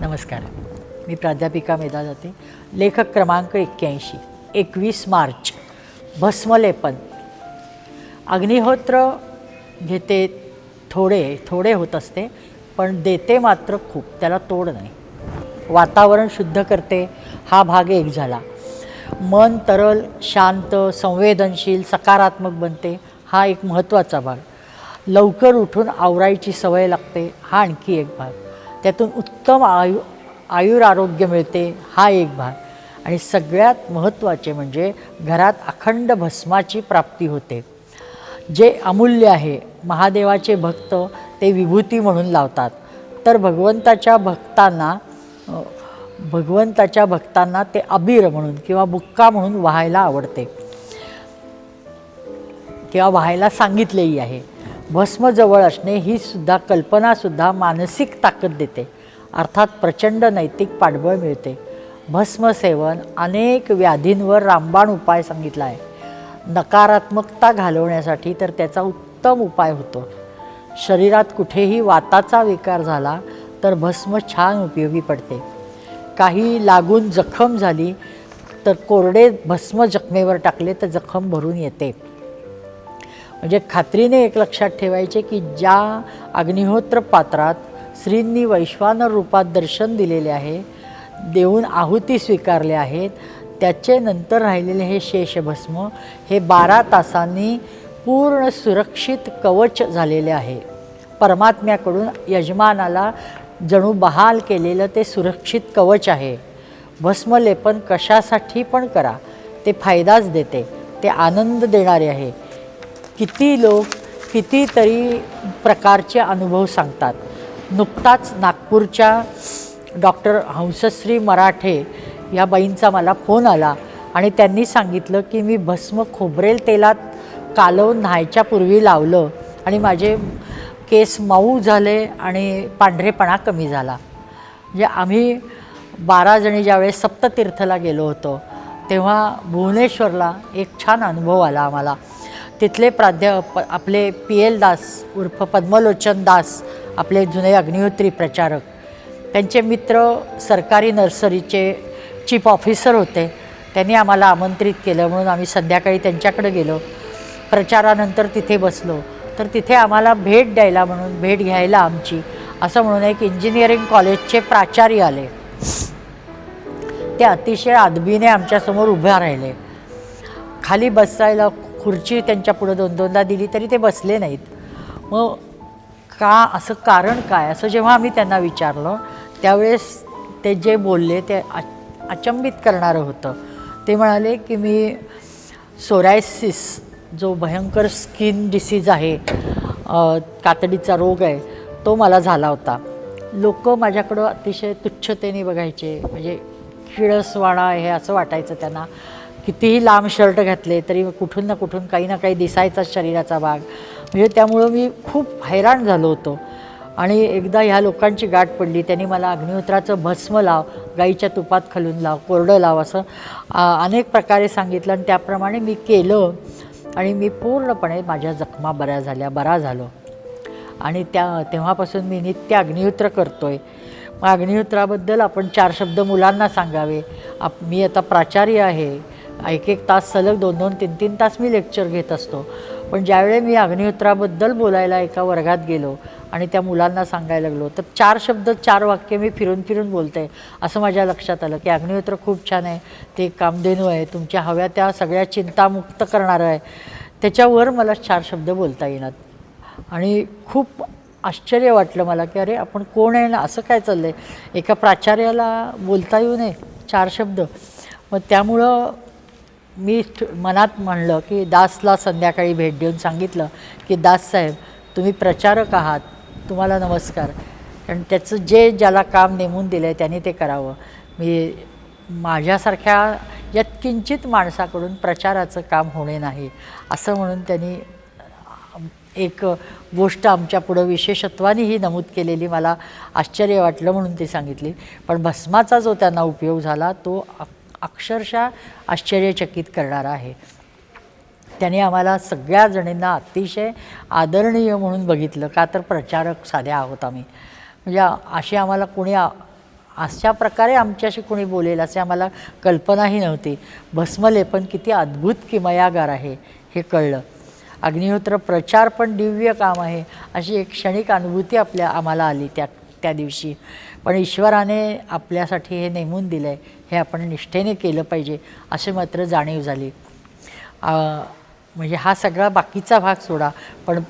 नमस्कार. मी प्राध्यापिका मेधा जाते. लेखक क्रमांक एक्क्याऐंशी. एकवीस मार्च. भस्मलेपन. अग्निहोत्र घेते थोडे थोडे होत असते पण देते मात्र खूप त्याला तोड नाही. वातावरण शुद्ध करते हा भाग एक झाला. मन तरल शांत संवेदनशील सकारात्मक बनते हा एक महत्त्वाचा भाग. लवकर उठून आवरायची सवय लागते हा आणखी एक भाग. त्यातून उत्तम आयु आयुर आरोग्य मिळते हा एक भाग. आणि सगळ्यात महत्त्वाचे म्हणजे घरात अखंड भस्माची प्राप्ती होते. जे अमूल्य आहे महादेवाचे भक्त ते विभूती म्हणून लावतात. तर भगवंताच्या भक्तांना भगवंताच्या भक्तांना ते अबीर म्हणून किंवा बुक्का म्हणून व्हायला आवडते. किंवा व्हायला सांगितलेही आहे. भस्म जवळ असणे ही सुद्धा कल्पनासुद्धा मानसिक ताकद देते. अर्थात प्रचंड नैतिक पाठबळ मिळते. भस्मसेवन अनेक व्याधींवर रामबाण उपाय सांगितला आहे नकारात्मकता घालवण्यासाठी तर त्याचा उत्तम उपाय होतो. शरीरात कुठेही वाताचा विकार झाला तर भस्म छान उपयोगी पडते. काही लागून जखम झाली तर कोरडे भस्म जखमेवर टाकले तर जखम भरून येते. म्हणजे खात्रीने एक लक्षात ठेवायचे की ज्या अग्निहोत्र पात्रात श्रींनी वैश्वानर रूपात दर्शन दिलेले आहे देऊन आहुती स्वीकारले आहेत त्याचे नंतर राहिलेले हे शेषभस्म हे बारा तासांनी पूर्ण सुरक्षित कवच झालेले आहे. परमात्म्याकडून यजमानाला जणू बहाल केलेलं ते सुरक्षित कवच आहे. भस्मलेपन कशासाठी पण करा ते फायदाच देते ते आनंद देणारे आहे. किती लोक कितीतरी प्रकारचे अनुभव सांगतात. नुकताच नागपूरच्या डॉक्टर हंसश्री मराठे या बाईंचा मला फोन आला आणि त्यांनी सांगितलं की मी भस्म खोबरेल तेलात कालवून न्हायच्या पूर्वी लावलं आणि माझे केस मऊ झाले आणि पांढरेपणा कमी झाला. म्हणजे आम्ही बारा जणी ज्यावेळेस सप्ततीर्थला गेलो होतो तेव्हा भुवनेश्वरला एक छान अनुभव आला आम्हाला. तिथले प्राध्या प आपले पी एल दास उर्फ पद्मलोचन दास आपले जुने अग्निहोत्री प्रचारक. त्यांचे मित्र सरकारी नर्सरीचे चीफ ऑफिसर होते. त्यांनी आम्हाला आमंत्रित केलं म्हणून आम्ही संध्याकाळी त्यांच्याकडे गेलो. प्रचारानंतर तिथे बसलो. तर तिथे आम्हाला भेट द्यायला म्हणून भेट घ्यायला आमची असं म्हणून एक इंजिनिअरिंग कॉलेजचे प्राचार्य आले. ते अतिशय आदबीने आमच्यासमोर उभ्या राहिले. खाली बसायला खुर्ची त्यांच्या पुढं दोन दोनदा दिली तरी ते बसले नाहीत. मग का असं कारण काय? असं जेव्हा आम्ही त्यांना विचारलं त्यावेळेस ते जे बोलले ते अ अचंबित करणारं होतं. ते म्हणाले की मी सोरायसिस जो भयंकर स्किन डिसीज आहे कातडीचा रोग आहे तो मला झाला होता. लोक माझ्याकडं अतिशय तुच्छतेने बघायचे म्हणजे किळसवाणा हे असं वाटायचं त्यांना. कितीही लांब शर्ट घातले तरी कुठून ना कुठून काही ना काही दिसायचा शरीराचा भाग. म्हणजे त्यामुळं मी खूप हैराण झालो होतो. आणि एकदा ह्या लोकांची गाठ पडली त्यांनी मला अग्निहोत्राचं भस्म लाव गाईच्या तुपात खालून लाव कोरडं लाव असं अनेक प्रकारे सांगितलं आणि त्याप्रमाणे मी केलं. आणि मी पूर्णपणे माझ्या जखमा बऱ्या झाल्या बरा झालो. आणि त्या तेव्हापासून मी नित्य अग्निहोत्र करतो आहे मग अग्निहोत्राबद्दल आपण चार शब्द मुलांना सांगावे. आप मी आता प्राचार्य आहे. एक एक तास सलग दोन दोन तीन तीन तास मी लेक्चर घेत असतो. पण ज्यावेळी मी अग्निहोत्राबद्दल बोलायला एका वर्गात गेलो आणि त्या मुलांना सांगायला लागलो तर चार शब्द चार वाक्य मी फिरून फिरून बोलते. असं माझ्या लक्षात आलं की अग्निहोत्र खूप छान आहे. ते कामधेनू आहे. तुमच्या हव्या त्या सगळ्या चिंतामुक्त करणारं आहे. त्याच्यावर मला चार शब्द बोलता येणार. आणि खूप आश्चर्य वाटलं मला की अरे आपण कोण आहे ना? असं काय चाललं आहे एका प्राचार्याला बोलता येऊ नये चार शब्द. मग त्यामुळं मी मनात म्हणलं की दासला संध्याकाळी भेट देऊन सांगितलं की दास साहेब तुम्ही प्रचारक आहात तुम्हाला नमस्कार. कारण त्याचं जे ज्याला काम नेमून दिलं आहे त्याने ते करावं. मी माझ्यासारख्या यत्किंचित माणसाकडून प्रचाराचं काम होणे नाही असं म्हणून त्यांनी एक गोष्ट आमच्या पुढं विशेषत्वाने ही नमूद केलेली मला आश्चर्य वाटलं म्हणून ती सांगितली. पण भस्माचा जो त्यांना उपयोग झाला तो अक्षरशः आश्चर्यचकित करणारा आहे. त्याने आम्हाला सगळ्या जणींना अतिशय आदरणीय म्हणून बघितलं. का तर प्रचारक साध्या आहोत आम्ही. म्हणजे अशी आम्हाला कोणी आ- अशा प्रकारे आमच्याशी कोणी बोलेल असे आम्हाला कल्पनाही नव्हती. भस्मलेपन किती अद्भुत किमयागार आहे हे कळलं. अग्निहोत्र प्रचार पण दिव्य काम आहे अशी एक क्षणिक अनुभूती आपल्या आम्हाला आली त्या त्या दिवशी. पण ईश्वराने आपल्यासाठी हे नेमून दिलं आहे हे आपण निष्ठेने केलं पाहिजे असे मात्र जाणीव झाली. म्हणजे हा सगळा बाकीचा भाग सोडा पण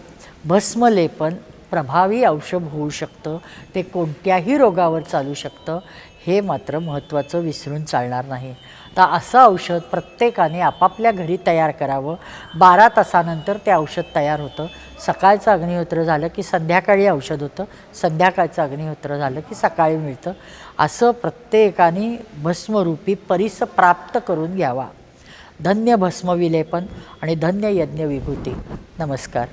भस्मलेपन प्रभावी औषध होऊ शकतं ते कोणत्याही रोगावर चालू शकतं हे मात्र महत्त्वाचं विसरून चालणार नाही. तर असं औषध प्रत्येकाने आपापल्या घरी तयार करावं. बारा तासानंतर ते औषध तयार होतं. सकाळचं अग्निहोत्र झालं की संध्याकाळी औषध होतं. संध्याकाळचं अग्निहोत्र झालं की सकाळी मिळतं. असं प्रत्येकाने भस्मरूपी परिस प्राप्त करून घ्यावा. धन्य भस्मविलेपन आणि धन्य यज्ञ विभूती नमस्कार.